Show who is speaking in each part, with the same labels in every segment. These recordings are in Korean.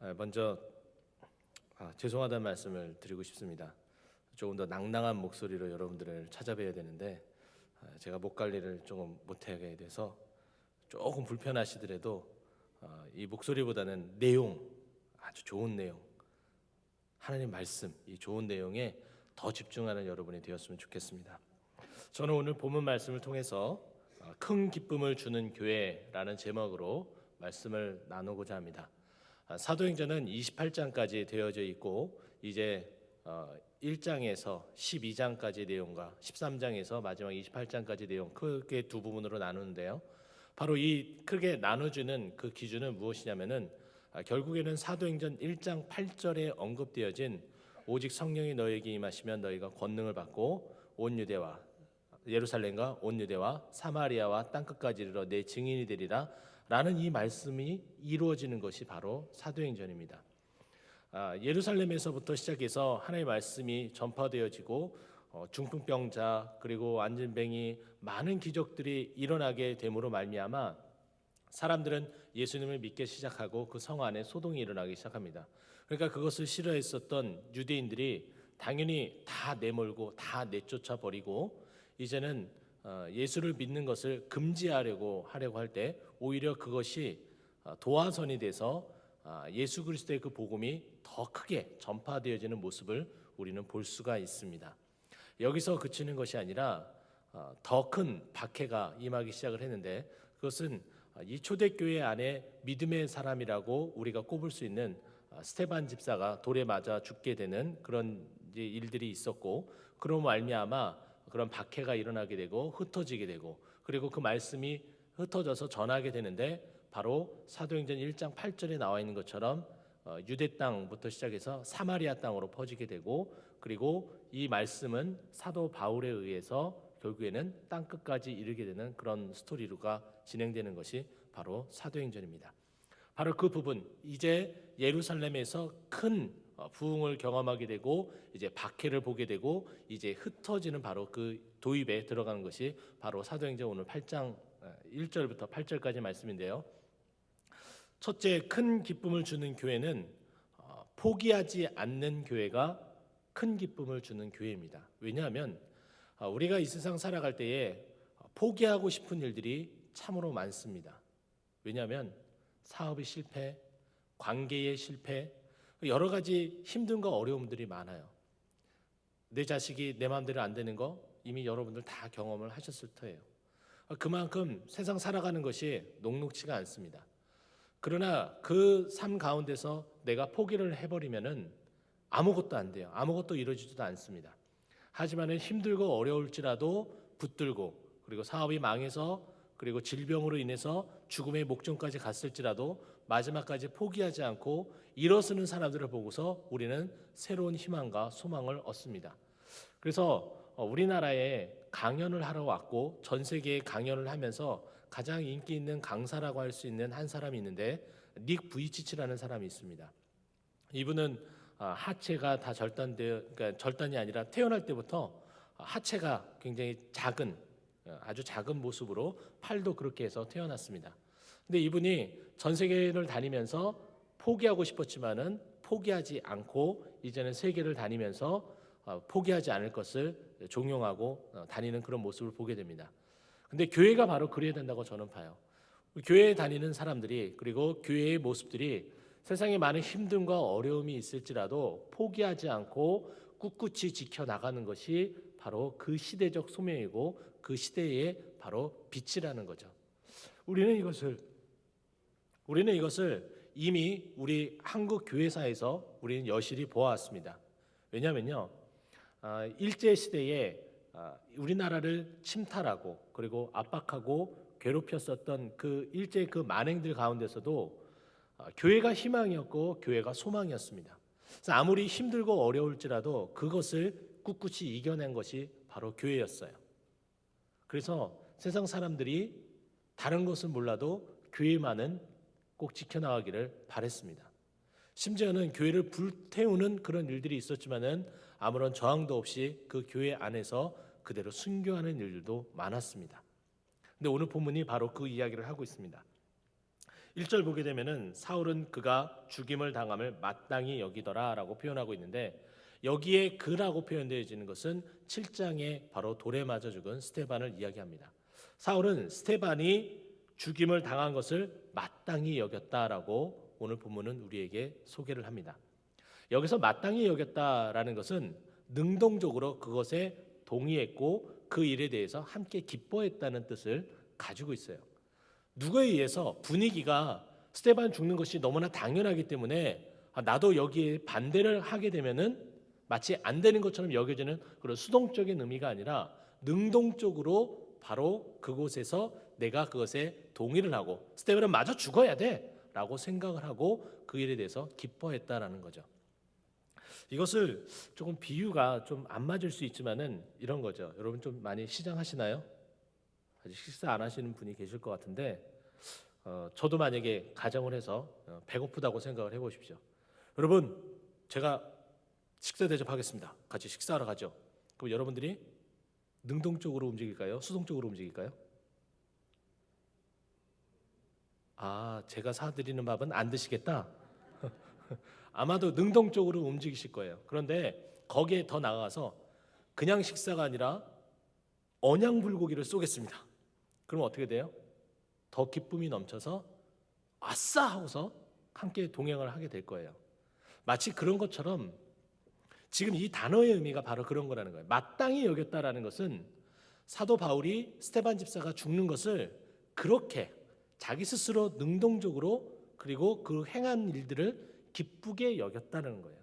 Speaker 1: 아, 먼저 아, 죄송하다는 말씀을 드리고 싶습니다. 조금 더 낭낭한 목소리로 여러분들을 찾아뵈야 되는데 아, 제가 목 관리를 조금 못하게 돼서 조금 불편하시더라도 아, 이 목소리보다는 내용 아주 좋은 내용 하나님 말씀 이 좋은 내용에 더 집중하는 여러분이 되었으면 좋겠습니다. 저는 오늘 본문 말씀을 통해서 아, 큰 기쁨을 주는 교회라는 제목으로 말씀을 나누고자 합니다. 아, 사도행전은 28장까지 되어져 있고 이제 어, 1장에서 12장까지 내용과 13장에서 마지막 28장까지 내용 크게 두 부분으로 나누는데요. 바로 이 크게 나눠주는 그 기준은 무엇이냐면은 아, 결국에는 사도행전 1장 8절에 언급되어진 오직 성령이 너에게 임하시면 너희가 권능을 받고 온 유대와 예루살렘과 온 유대와 사마리아와 땅 끝까지 이르러 내 증인이 되리라 라는 이 말씀이 이루어지는 것이 바로 사도행전입니다. 아, 예루살렘에서부터 시작해서 하나님의 말씀이 전파되어지고 어, 중풍병자 그리고 안진뱅이 많은 기적들이 일어나게 됨으로 말미암아 사람들은 예수님을 믿기 시작하고 그 성 안에 소동이 일어나기 시작합니다. 그러니까 그것을 싫어했었던 유대인들이 당연히 다 내몰고 다 내쫓아 버리고 이제는 어, 예수를 믿는 것을 금지하려고 하려고 할 때 오히려 그것이 어, 도화선이 돼서 아, 예수 그리스도의 그 복음이 더 크게 전파되어지는 모습을 우리는 볼 수가 있습니다. 여기서 그치는 것이 아니라 어, 더큰 박해가 임하기 시작을 했는데 그것은 아, 이 초대교회 안에 믿음의 사람이라고 우리가 꼽을 수 있는 아, 스테반 집사가 돌에 맞아 죽게 되는 그런 일들이 있었고 그로 말미암아 그런 박해가 일어나게 되고 흩어지게 되고 그리고 그 말씀이 흩어져서 전하게 되는데 바로 사도행전 1장 8절에 나와 있는 것처럼 어, 유대 땅부터 시작해서 사마리아 땅으로 퍼지게 되고 그리고 이 말씀은 사도 바울에 의해서 결국에는 땅 끝까지 이르게 되는 그런 스토리가 진행되는 것이 바로 사도행전입니다. 바로 그 부분 이제 예루살렘에서 큰 어, 부흥을 경험하게 되고 이제 박해를 보게 되고 이제 흩어지는 바로 그 도입에 들어가는 것이 바로 사도행전 오늘 8장 1절부터 8절까지 말씀인데요. 첫째 큰 기쁨을 주는 교회는 어, 포기하지 않는 교회가 큰 기쁨을 주는 교회입니다. 왜냐하면 어, 우리가 이 세상 살아갈 때에 포기하고 싶은 일들이 참으로 많습니다. 왜냐하면 사업의 실패, 관계의 실패, 여러 가지 힘든과 어려움들이 많아요. 내 자식이 내 마음대로 안 되는 거 이미 여러분들 다 경험을 하셨을 터예요. 그만큼 세상 살아가는 것이 녹록치가 않습니다. 그러나 그 삶 가운데서 내가 포기를 해버리면은 아무것도 안 돼요. 아무것도 이루어지지도 않습니다. 하지만은 힘들고 어려울지라도 붙들고 그리고 사업이 망해서 그리고 질병으로 인해서 죽음의 목전까지 갔을지라도 마지막까지 포기하지 않고 일어서는 사람들을 보고서 우리는 새로운 희망과 소망을 얻습니다. 그래서 어, 우리나라에 강연을 하러 왔고 전 세계에 강연을 하면서 가장 인기 있는 강사라고 할 수 있는 한 사람이 있는데 닉 부이치치라는 사람이 있습니다. 이분은 아, 하체가 다 절단되어 그러니까 절단이 아니라 태어날 때부터 하체가 굉장히 작은 어, 아주 작은 모습으로 팔도 그렇게 해서 태어났습니다. 근데 이분이 전 세계를 다니면서 포기하고 싶었지만은 포기하지 않고 이제는 세계를 다니면서 어, 포기하지 않을 것을 종용하고 어, 다니는 그런 모습을 보게 됩니다. 근데 교회가 바로 그래야 된다고 저는 봐요. 교회에 다니는 사람들이 그리고 교회의 모습들이 세상에 많은 힘듦과 어려움이 있을지라도 포기하지 않고 꿋꿋이 지켜 나가는 것이 바로 그 시대적 소명이고 그 시대의 바로 빛이라는 거죠. 우리는 이것을 우리는 이것을 이미 우리 한국 교회사에서 우리는 여실히 보아왔습니다. 왜냐하면요, 아, 일제 시대에 아, 우리나라를 침탈하고 그리고 압박하고 괴롭혔었던 그 일제 그 만행들 가운데서도 아, 교회가 희망이었고 교회가 소망이었습니다. 그래서 아무리 힘들고 어려울지라도 그것을 꿋꿋이 이겨낸 것이 바로 교회였어요. 그래서 세상 사람들이 다른 것은 몰라도 교회만은 꼭 지켜나가기를 바랬습니다. 심지어는 교회를 불태우는 그런 일들이 있었지만은 아무런 저항도 없이 그 교회 안에서 그대로 순교하는 일들도 많았습니다. 근데 오늘 본문이 바로 그 이야기를 하고 있습니다. 1절 보게 되면은 사울은 그가 죽임을 당함을 마땅히 여기더라라고 표현하고 있는데 여기에 그라고 표현되어지는 것은 7장에 바로 돌에 맞아 죽은 스테반을 이야기합니다. 사울은 스테반이 죽임을 당한 것을 마땅히 여겼다라고 오늘 본문은 우리에게 소개를 합니다. 여기서 마땅히 여겼다라는 것은 능동적으로 그것에 동의했고 그 일에 대해서 함께 기뻐했다는 뜻을 가지고 있어요. 누구에 의해서 분위기가 스테반 죽는 것이 너무나 당연하기 때문에 아, 나도 여기에 반대를 하게 되면은 마치 안 되는 것처럼 여겨지는 그런 수동적인 의미가 아니라 능동적으로 바로 그곳에서 내가 그것에 동의를 하고 스테반은 마저 죽어야 돼라고 생각을 하고 그 일에 대해서 기뻐했다라는 거죠. 이것을 조금 비유가 좀 안 맞을 수 있지만은 이런 거죠. 여러분 좀 많이 시장하시나요? 아직 식사 안 하시는 분이 계실 것 같은데 어, 저도 만약에 가정을 해서 어, 배고프다고 생각을 해보십시오. 여러분 제가 식사 대접하겠습니다. 같이 식사하러 가죠. 그럼 여러분들이 능동적으로 움직일까요? 수동적으로 움직일까요? 아 제가 사드리는 밥은 안 드시겠다. 아마도 능동적으로 움직이실 거예요. 그런데 거기에 더 나아가서 그냥 식사가 아니라 언양 불고기를 쏘겠습니다. 그럼 어떻게 돼요? 더 기쁨이 넘쳐서 아싸 하고서 함께 동행을 하게 될 거예요. 마치 그런 것처럼 지금 이 단어의 의미가 바로 그런 거라는 거예요. 마땅히 여겼다라는 것은 사도 바울이 스테반 집사가 죽는 것을 그렇게 자기 스스로 능동적으로 그리고 그 행한 일들을 기쁘게 여겼다는 거예요.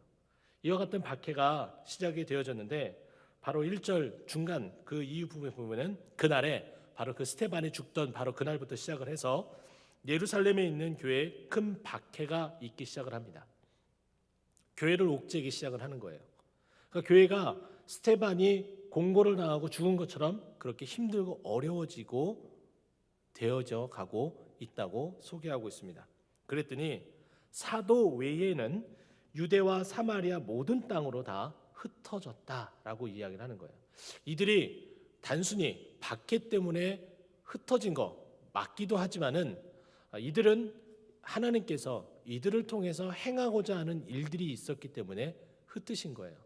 Speaker 1: 이와 같은 박해가 시작이 되어졌는데 바로 1절 중간 그 이후 부분에 보면은 그날에 바로 그 스테반이 죽던 바로 그날부터 시작을 해서 예루살렘에 있는 교회에 큰 박해가 있기 시작을 합니다. 교회를 옥죄기 시작을 하는 거예요. 그러니까 교회가 스테반이 공고를 당하고 죽은 것처럼 그렇게 힘들고 어려워지고 되어져 가고 있다고 소개하고 있습니다. 그랬더니 사도 외에는 유대와 사마리아 모든 땅으로 다 흩어졌다라고 이야기를 하는 거예요. 이들이 단순히 박해 때문에 흩어진 거 맞기도 하지만은 아, 이들은 하나님께서 이들을 통해서 행하고자 하는 일들이 있었기 때문에 흩으신 거예요.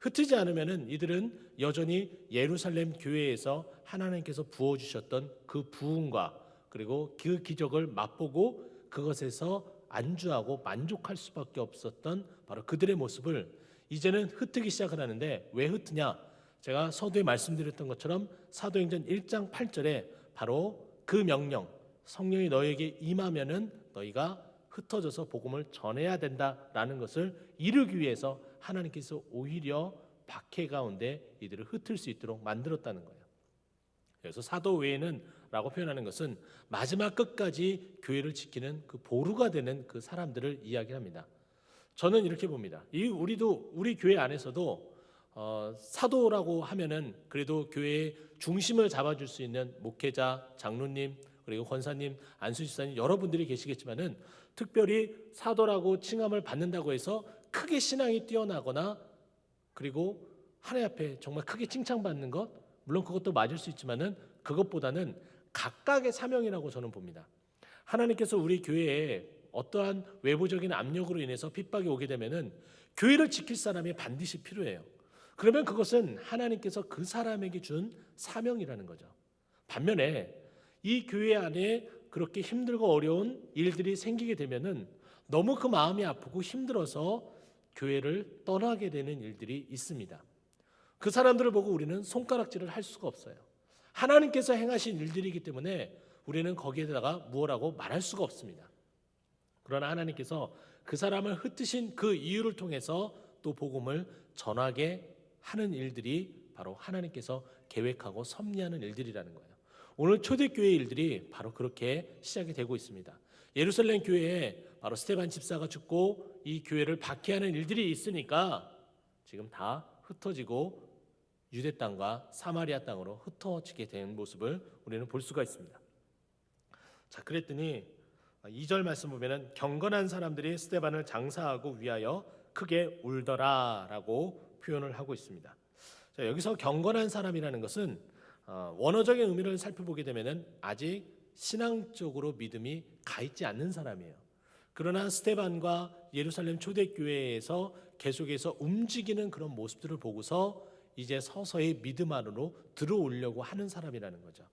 Speaker 1: 흩지 않으면은 이들은 여전히 예루살렘 교회에서 하나님께서 부어 주셨던 그 부흥과 그리고 그 기적을 맛보고 그것에서 안주하고 만족할 수밖에 없었던 바로 그들의 모습을 이제는 흩트기 시작을 하는데 왜 흩트냐? 제가 서두에 말씀드렸던 것처럼 사도행전 1장 8절에 바로 그 명령 성령이 너에게 임하면은 너희가 흩어져서 복음을 전해야 된다라는 것을 이루기 위해서 하나님께서 오히려 박해 가운데 이들을 흩을 수 있도록 만들었다는 거예요. 그래서 사도 외에는 라고 표현하는 것은 마지막 끝까지 교회를 지키는 그 보루가 되는 그 사람들을 이야기합니다. 저는 이렇게 봅니다. 이 우리도 우리 교회 안에서도 어, 사도라고 하면은 그래도 교회의 중심을 잡아줄 수 있는 목회자, 장로님 그리고 권사님, 안수지사님 여러분들이 계시겠지만은 특별히 사도라고 칭함을 받는다고 해서 크게 신앙이 뛰어나거나 그리고 하나님 앞에 정말 크게 칭찬받는 것 물론 그것도 맞을 수 있지만은 그것보다는 각각의 사명이라고 저는 봅니다. 하나님께서 우리 교회에 어떠한 외부적인 압력으로 인해서 핍박이 오게 되면은 교회를 지킬 사람이 반드시 필요해요. 그러면 그것은 하나님께서 그 사람에게 준 사명이라는 거죠. 반면에 이 교회 안에 그렇게 힘들고 어려운 일들이 생기게 되면은 너무 그 마음이 아프고 힘들어서 교회를 떠나게 되는 일들이 있습니다. 그 사람들을 보고 우리는 손가락질을 할 수가 없어요. 하나님께서 행하신 일들이기 때문에 우리는 거기에다가 무엇라고 말할 수가 없습니다. 그러나 하나님께서 그 사람을 흩으신 그 이유를 통해서 또 복음을 전하게 하는 일들이 바로 하나님께서 계획하고 섭리하는 일들이라는 거예요. 오늘 초대교회 일들이 바로 그렇게 시작이 되고 있습니다. 예루살렘 교회에 바로 스테반 집사가 죽고 이 교회를 박해하는 일들이 있으니까 지금 다 흩어지고 유대 땅과 사마리아 땅으로 흩어지게 된 모습을 우리는 볼 수가 있습니다. 자, 그랬더니 2절 말씀 보면은 경건한 사람들이 스테반을 장사하고 위하여 크게 울더라라고 표현을 하고 있습니다. 자, 여기서 경건한 사람이라는 것은 어, 원어적인 의미를 살펴보게 되면은 아직 신앙적으로 믿음이 가 있지 않는 사람이에요. 그러나 스테반과 예루살렘 초대교회에서 계속해서 움직이는 그런 모습들을 보고서 이제 서서히 믿음 안으로 들어오려고 하는 사람이라는 거죠.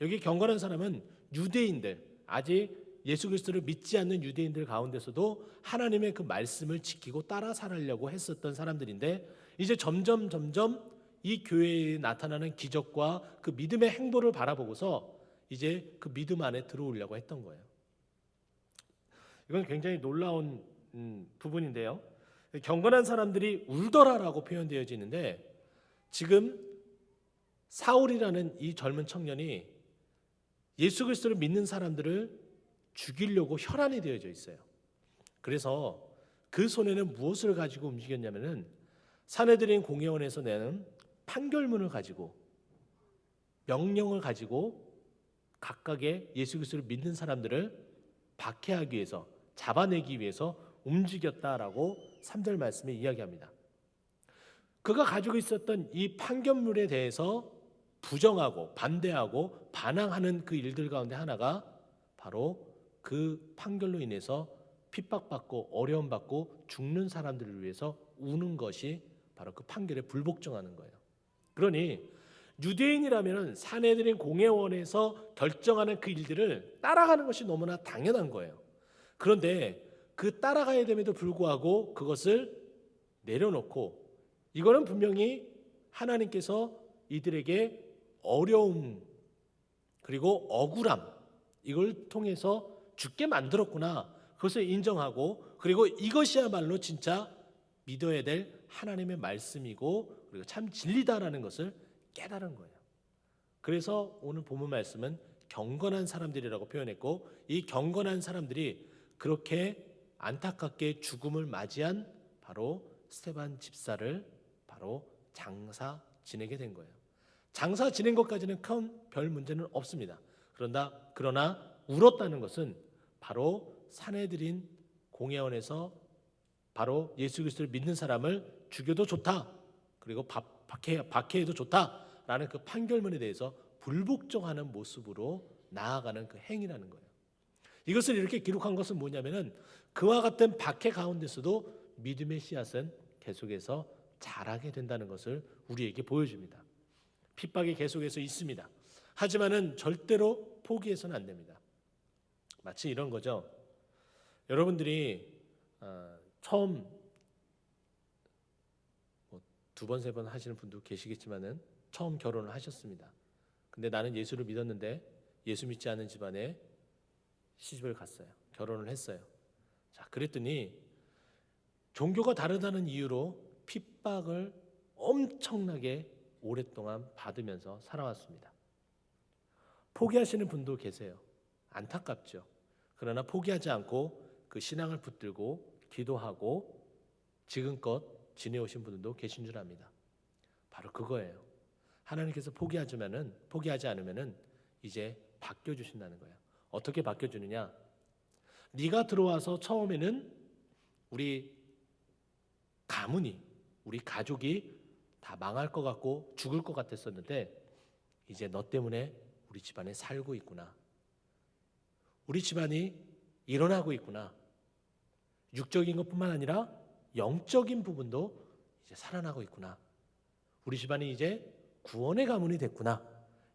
Speaker 1: 여기 경건한 사람은 유대인들 아직 예수 그리스도를 믿지 않는 유대인들 가운데서도 하나님의 그 말씀을 지키고 따라 살려고 했었던 사람들인데 이제 점점 점점 이 교회에 나타나는 기적과 그 믿음의 행보를 바라보고서 이제 그 믿음 안에 들어오려고 했던 거예요. 이건 굉장히 놀라운 음, 부분인데요. 경건한 사람들이 울더라라고 표현되어지는데 지금 사울이라는 이 젊은 청년이 예수 그리스도를 믿는 사람들을 죽이려고 혈안이 되어져 있어요. 그래서 그 손에는 무엇을 가지고 움직였냐면은 사내들인 공회원에서 내는 판결문을 가지고 명령을 가지고 각각의 예수 그리스도를 믿는 사람들을 박해하기 위해서 잡아내기 위해서 움직였다라고 3절 말씀에 이야기합니다. 그가 가지고 있었던 이 판결문에 대해서 부정하고 반대하고 반항하는 그 일들 가운데 하나가 바로 그 판결로 인해서 핍박받고 어려움 받고 죽는 따라들을 위해서 우는 것이 바로 그 판결에 불복종하는 거예요. 그러니 유대인이라면 사내들인 공회원에서 결정하는 그 일들을 따라가는 것이 너무나 당연한 거예요. 그런데 그 따라가야 됨에도 불구하고 그것을 내려놓고 이거는 분명히 하나님께서 이들에게 어려움 그리고 억울함 이걸 통해서 죽게 만들었구나 그것을 인정하고 그리고 이것이야말로 진짜 믿어야 될 하나님의 말씀이고 그리고 참 진리다라는 것을 깨달은 거예요. 그래서 오늘 본문 말씀은 경건한 사람들이라고 표현했고 이 경건한 사람들이 그렇게 안타깝게 죽음을 맞이한 바로 스테반 집사를 바로 장사 지내게 된 거예요. 장사 지낸 것까지는 큰 별 문제는 없습니다. 그런다 그러나 울었다는 것은 바로 사내들인 공회원에서 바로 예수 그리스도를 믿는 사람을 죽여도 좋다. 그리고 박- 박해 박해해도 좋다라는 그 판결문에 대해서 불복종하는 모습으로 나아가는 그 행위라는 거예요. 이것을 이렇게 기록한 것은 뭐냐면은 그와 같은 박해 가운데서도 믿음의 씨앗은 계속해서 자라게 된다는 것을 우리에게 보여줍니다. 핍박이 계속해서 있습니다. 하지만은 절대로 포기해서는 안 됩니다. 마치 이런 거죠. 여러분들이 어, 처음 뭐 두번 세 번 하시는 분도 계시겠지만은 처음 결혼을 하셨습니다. 근데 나는 예수를 믿었는데 예수 믿지 않은 집안에 시집을 갔어요. 결혼을 했어요. 자, 그랬더니 종교가 다르다는 이유로 핍박을 엄청나게 오랫동안 받으면서 살아왔습니다. 포기하시는 분도 계세요. 안타깝죠. 그러나 포기하지 않고 그 신앙을 붙들고 기도하고 지금껏 지내오신 분들도 계신 줄 압니다. 바로 그거예요. 하나님께서 포기하지만은 포기하지 않으면은 이제 바뀌어 주신다는 거예요. 어떻게 바뀌어 주느냐? 네가 들어와서 처음에는 우리 가문이 우리 가족이 다 망할 것 같고 죽을 것 같았었는데 이제 너 때문에 우리 집안에 살고 있구나. 우리 집안이 일어나고 있구나. 육적인 것뿐만 아니라 영적인 부분도 이제 살아나고 있구나. 우리 집안이 이제 구원의 가문이 됐구나.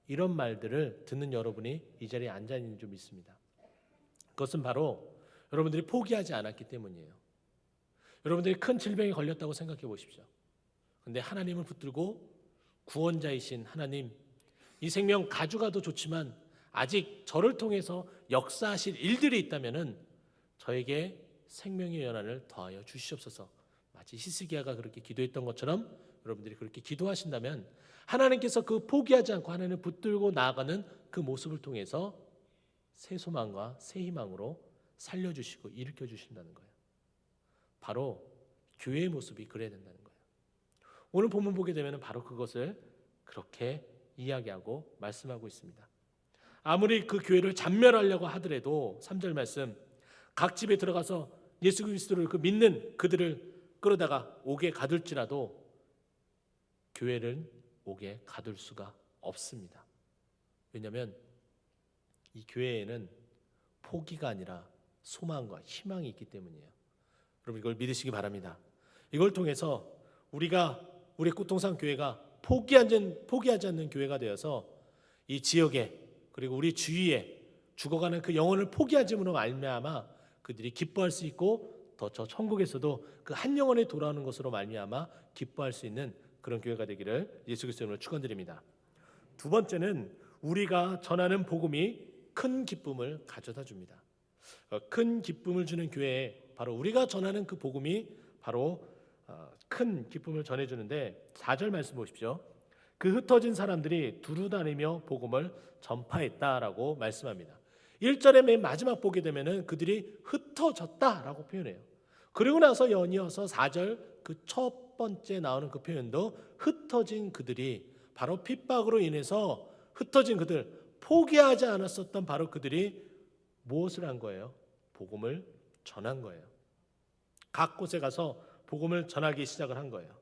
Speaker 1: 이런 말들을 듣는 여러분이 이 자리에 앉아 있는 좀 있습니다. 그것은 바로 여러분들이 포기하지 않았기 때문이에요. 여러분들이 큰 질병에 걸렸다고 생각해 보십시오. 근데 하나님을 붙들고 구원자이신 하나님, 이 생명 가져가도 좋지만 아직 저를 통해서 역사하실 일들이 있다면은 저에게 생명의 연한을 더하여 주시옵소서. 마치 히스기야가 그렇게 기도했던 것처럼 여러분들이 그렇게 기도하신다면 하나님께서 그 포기하지 않고 하나님을 붙들고 나아가는 그 모습을 통해서 새 소망과 새 희망으로 살려주시고 일으켜 주신다는 거예요. 바로 교회의 모습이 그래야 된다는 거예요. 오늘 본문 보게 되면 바로 그것을 그렇게 이야기하고 말씀하고 있습니다. 아무리 그 교회를 잔멸하려고 하더라도 3절 말씀 각 집에 들어가서 예수 그리스도를 그 믿는 그들을 끌어다가 옥에 가둘지라도 교회를 옥에 가둘 수가 없습니다. 왜냐하면 이 교회에는 포기가 아니라 소망과 희망이 있기 때문이에요. 여러분 이걸 믿으시기 바랍니다. 이걸 통해서 우리가 우리 꽃동산 교회가 포기하지, 포기하지 않는 교회가 되어서 이 지역에 그리고 우리 주위에 죽어가는 그 영혼을 포기하지므로 말미암아 그들이 기뻐할 수 있고 더 저 천국에서도 그 한 영혼이 돌아오는 것으로 말미암아 기뻐할 수 있는 그런 교회가 되기를 예수 그리스도 이름으로 축원드립니다. 두 번째는 우리가 전하는 복음이 큰 기쁨을 가져다 줍니다. 어, 큰 기쁨을 주는 교회에 바로 우리가 전하는 그 복음이 바로 어, 큰 기쁨을 전해 주는데 4절 말씀 보십시오. 그 흩어진 사람들이 두루 다니며 복음을 전파했다라고 말씀합니다. 1절의 맨 마지막 보게 되면은 그들이 흩어졌다라고 표현해요. 그리고 나서 연이어서 4절 그 첫 번째 나오는 그 표현도 흩어진 그들이 바로 핍박으로 인해서 흩어진 그들 포기하지 않았었던 바로 그들이 무엇을 한 거예요? 복음을 전한 거예요. 각 곳에 가서 복음을 전하기 시작을 한 거예요.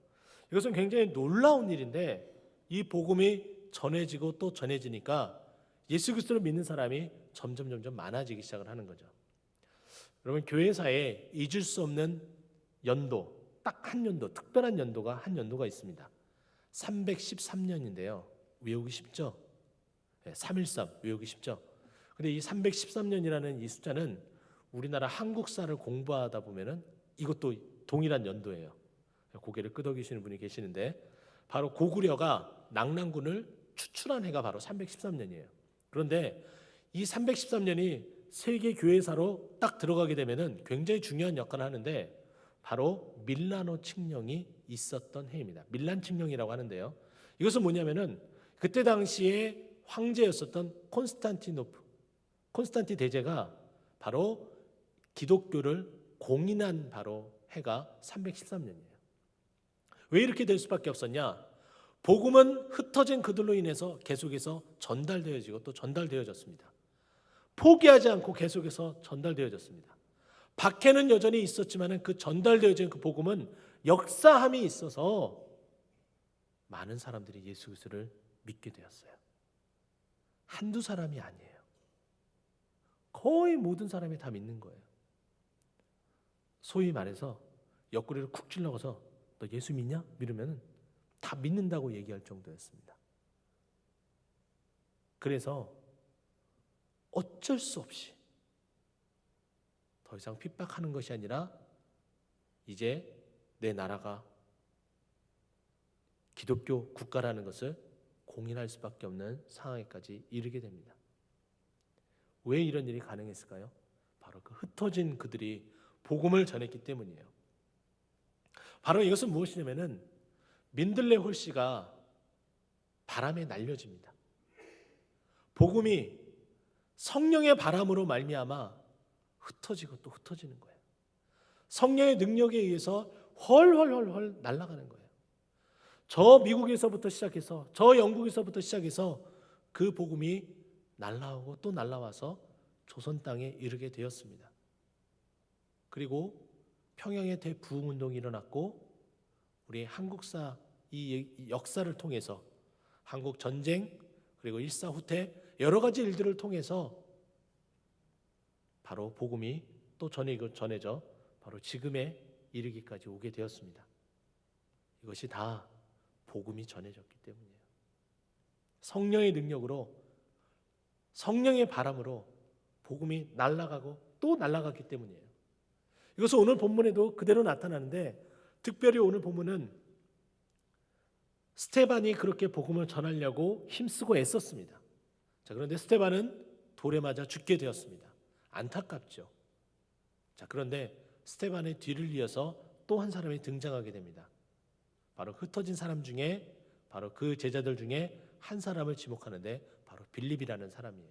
Speaker 1: 이것은 굉장히 놀라운 일인데 이 복음이 전해지고 또 전해지니까 예수 그리스도를 믿는 사람이 점점 점점 많아지기 시작을 하는 거죠. 여러분 교회사에 잊을 수 없는 연도 딱 한 연도 특별한 연도가 한 연도가 있습니다. 313년인데요. 외우기 쉽죠? 네, 313 외우기 쉽죠? 근데 이 313년이라는 이 숫자는 우리나라 한국사를 공부하다 보면은 이것도 동일한 연도예요. 고개를 끄덕이시는 분이 계시는데 바로 고구려가 낙랑군을 추출한 해가 바로 313년이에요. 그런데 이 313년이 세계 교회사로 딱 들어가게 되면은 굉장히 중요한 역할을 하는데 바로 밀라노 칙령이 있었던 해입니다. 밀란 칙령이라고 하는데요. 이것은 뭐냐면은 그때 당시에 황제였었던 콘스탄티노프 콘스탄티 대제가 바로 기독교를 공인한 바로 해가 313년이에요. 왜 이렇게 될 수밖에 없었냐? 복음은 흩어진 그들로 인해서 계속해서 전달되어지고 또 전달되어졌습니다. 포기하지 않고 계속해서 전달되어졌습니다. 박해는 여전히 있었지만 그 전달되어진 그 복음은 역사함이 있어서 많은 사람들이 예수 그리스도를 믿게 되었어요. 한두 사람이 아니에요. 거의 모든 사람이 다 믿는 거예요. 소위 말해서 옆구리를 쿡 찔러서 너 예수 믿냐? 믿으면 다 믿는다고 얘기할 정도였습니다. 그래서 어쩔 수 없이 더 이상 핍박하는 것이 아니라 이제 내 나라가 기독교 국가라는 것을 공인할 수밖에 없는 상황에까지 이르게 됩니다. 왜 이런 일이 가능했을까요? 바로 그 흩어진 그들이 복음을 전했기 때문이에요. 바로 이것은 무엇이냐면은 민들레 홀씨가 바람에 날려집니다. 복음이 성령의 바람으로 말미암아 흩어지고 또 흩어지는 거예요. 성령의 능력에 의해서 헐헐헐헐 날아가는 거예요. 저 미국에서부터 시작해서 저 영국에서부터 시작해서 그 복음이 날라오고 또 날라와서 조선 땅에 이르게 되었습니다. 그리고 평양의 대부흥 운동이 일어났고 우리 한국사 이 역사를 통해서 한국 전쟁 그리고 일사 후퇴 여러 가지 일들을 통해서 바로 복음이 또 전해져 바로 지금에 이르기까지 오게 되었습니다. 이것이 다 복음이 전해졌기 때문이에요. 성령의 능력으로 성령의 바람으로 복음이 날아가고 또 날아갔기 때문이에요. 이것은 오늘 본문에도 그대로 나타나는데 특별히 오늘 본문은 스테반이 그렇게 복음을 전하려고 힘쓰고 애썼습니다. 자, 그런데 스테반은 돌에 맞아 죽게 되었습니다. 안타깝죠. 자, 그런데 스테반의 뒤를 이어서 또 한 사람이 등장하게 됩니다. 바로 흩어진 사람 중에 바로 그 제자들 중에 한 사람을 지목하는데 바로 빌립이라는 사람이에요.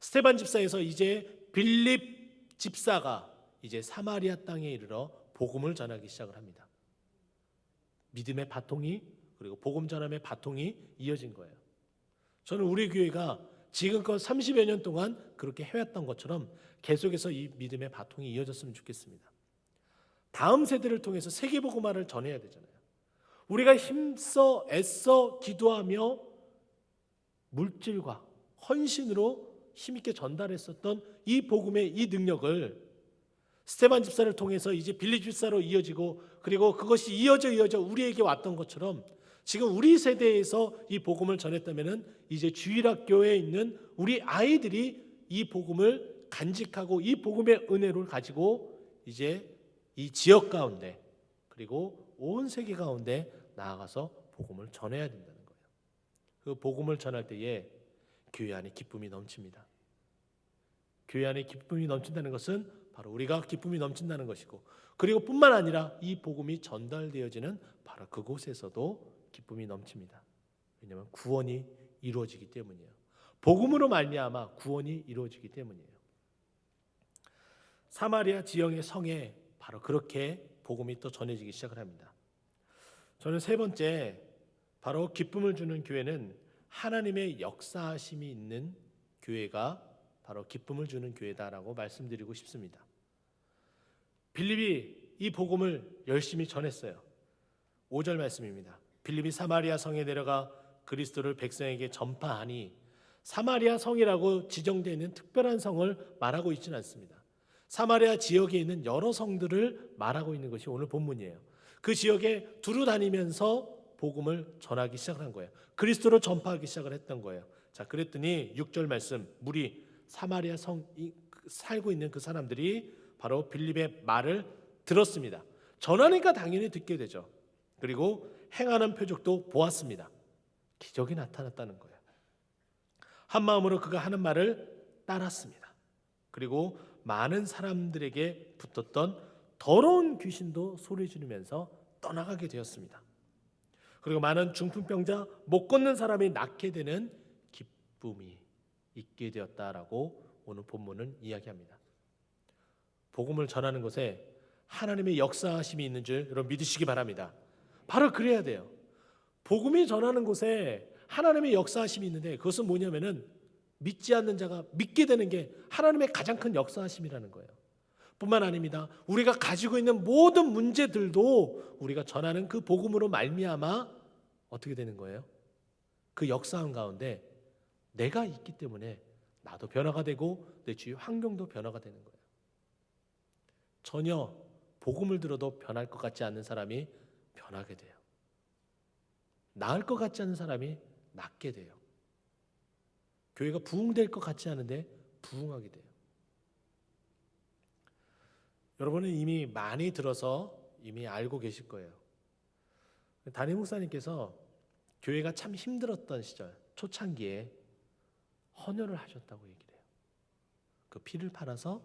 Speaker 1: 스테반 집사에서 이제 빌립 집사가 이제 사마리아 땅에 이르러 복음을 전하기 시작을 합니다. 믿음의 바통이 그리고 복음 전함의 바통이 이어진 거예요. 저는 우리 교회가 지금껏 30여 년 동안 그렇게 해왔던 것처럼 계속해서 이 믿음의 바통이 이어졌으면 좋겠습니다. 다음 세대를 통해서 세계 복음화를 전해야 되잖아요. 우리가 힘써 애써 기도하며 물질과 헌신으로
Speaker 2: 힘있게 전달했었던 이 복음의 이 능력을 스테반 집사를 통해서 이제 빌리 집사로 이어지고 그리고 그것이 이어져 이어져 우리에게 왔던 것처럼 지금 우리 세대에서 이 복음을 전했다면은 이제 주일학교에 있는 우리 아이들이 이 복음을 간직하고 이 복음의 은혜를 가지고 이제 이 지역 가운데 그리고 온 세계 가운데 나아가서 복음을 전해야 된다는 거예요. 그 복음을 전할 때에 교회 안에 기쁨이 넘칩니다. 교회 안에 기쁨이 넘친다는 것은 바로 우리가 기쁨이 넘친다는 것이고 그리고 뿐만 아니라 이 복음이 전달되어지는 바로 그곳에서도 기쁨이 넘칩니다. 왜냐하면 구원이 이루어지기 때문이에요. 복음으로 말미암아 구원이 이루어지기 때문이에요. 사마리아 지형의 성에 바로 그렇게 복음이 또 전해지기 시작을 합니다. 저는 세 번째 바로 기쁨을 주는 교회는 하나님의 역사하심이 있는 교회가 바로 기쁨을 주는 교회다라고 말씀드리고 싶습니다. 빌립이 이 복음을 열심히 전했어요. 5절 말씀입니다. 빌립이 사마리아 성에 내려가 그리스도를 백성에게 전파하니 사마리아 성이라고 지정되어 있는 특별한 성을 말하고 있지는 않습니다. 사마리아 지역에 있는 여러 성들을 말하고 있는 것이 오늘 본문이에요. 그 지역에 두루 다니면서 복음을 전하기 시작한 거예요. 그리스도를 전파하기 시작을 했던 거예요. 자, 그랬더니 6절 말씀 무리 사마리아 성 살고 있는 그 사람들이 바로 빌립의 말을 들었습니다. 전하니까 당연히 듣게 되죠. 그리고 행하는 표적도 보았습니다. 기적이 나타났다는 거예요. 한 마음으로 그가 하는 말을 따랐습니다. 그리고 많은 사람들에게 붙었던 더러운 귀신도 소리 지르면서 떠나가게 되었습니다. 그리고 많은 중풍병자 못 걷는 사람이 낫게 되는 기쁨이 있게 되었다라고 오늘 본문은 이야기합니다. 복음을 전하는 것에 하나님의 역사하심이 있는 줄 여러분 믿으시기 바랍니다. 바로 그래야 돼요. 복음이 전하는 곳에 하나님의 역사하심이 있는데 그것은 뭐냐면은 믿지 않는 자가 믿게 되는 게 하나님의 가장 큰 역사하심이라는 거예요. 뿐만 아닙니다. 우리가 가지고 있는 모든 문제들도 우리가 전하는 그 복음으로 말미암아 어떻게 되는 거예요? 그 역사함 가운데 내가 있기 때문에 나도 변화가 되고 내 주위 환경도 변화가 되는 거예요. 전혀 복음을 들어도 변할 것 같지 않는 사람이 변하게 돼요. 나을 것 같지 않은 사람이 낫게 돼요. 교회가 부흥될 것 같지 않은데 부흥하게 돼요. 여러분은 이미 많이 들어서 이미 알고 계실 거예요. 담임 목사님께서 교회가 참 힘들었던 시절 초창기에 헌혈을 하셨다고 얘기를 해요. 그 피를 팔아서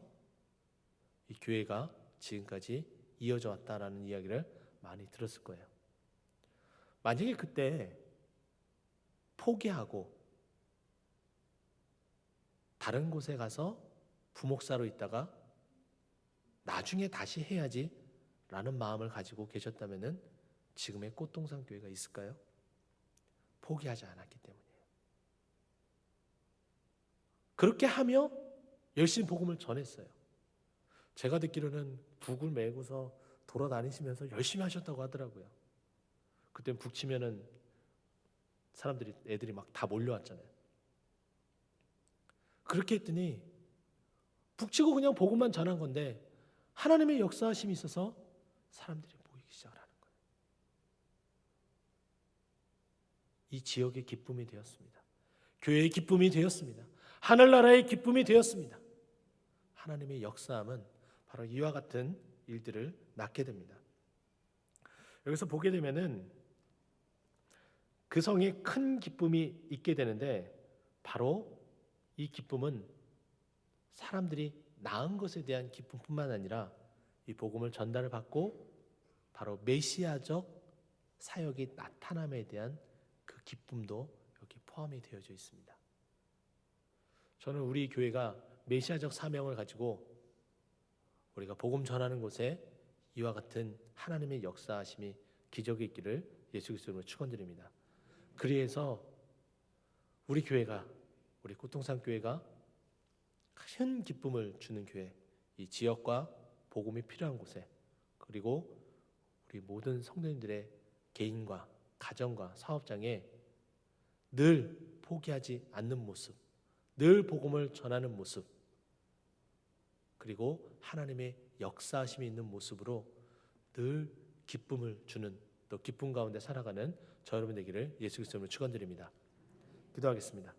Speaker 2: 이 교회가 지금까지 이어져 왔다라는 이야기를 많이 들었을 거예요. 만약에 그때 포기하고 다른 곳에 가서 부목사로 있다가 나중에 다시 해야지 라는 마음을 가지고 계셨다면은 지금의 꽃동산 교회가 있을까요? 포기하지 않았기 때문이에요. 그렇게 하며 열심히 복음을 전했어요. 제가 듣기로는 북을 메고서 돌아다니시면서 열심히 하셨다고 하더라고요. 그때 북 치면은 사람들이 애들이 막 다 몰려왔잖아요. 그렇게 했더니 북치고 그냥 복음만 전한 건데 하나님의 역사하심이 있어서 사람들이 모이기 시작을 하는 거예요. 이 지역의 기쁨이 되었습니다. 교회의 기쁨이 되었습니다. 하늘나라의 기쁨이 되었습니다. 하나님의 역사함은 바로 이와 같은 일들을 낳게 됩니다. 여기서 보게 되면은 그 성에 큰 기쁨이 있게 되는데 바로 이 기쁨은 사람들이 나은 것에 대한 기쁨뿐만 아니라 이 복음을 전달을 받고 바로 메시아적 사역이 나타남에 대한 그 기쁨도 여기 포함이 되어져 있습니다. 저는 우리 교회가 메시아적 사명을 가지고 우리가 복음 전하는 곳에 이와 같은 하나님의 역사하심이 기적이 있기를 예수 그리스도로 축원드립니다. 그래서 우리 교회가 우리 꽃동산 교회가 큰 기쁨을 주는 교회, 이 지역과 복음이 필요한 곳에 그리고 우리 모든 성도님들의 개인과 가정과 사업장에 늘 포기하지 않는 모습, 늘 복음을 전하는 모습 그리고 하나님의 역사하심이 있는 모습으로 늘 기쁨을 주는 또 기쁨 가운데 살아가는 저 여러분 되기를 예수 그리스도로 축원드립니다. 기도하겠습니다.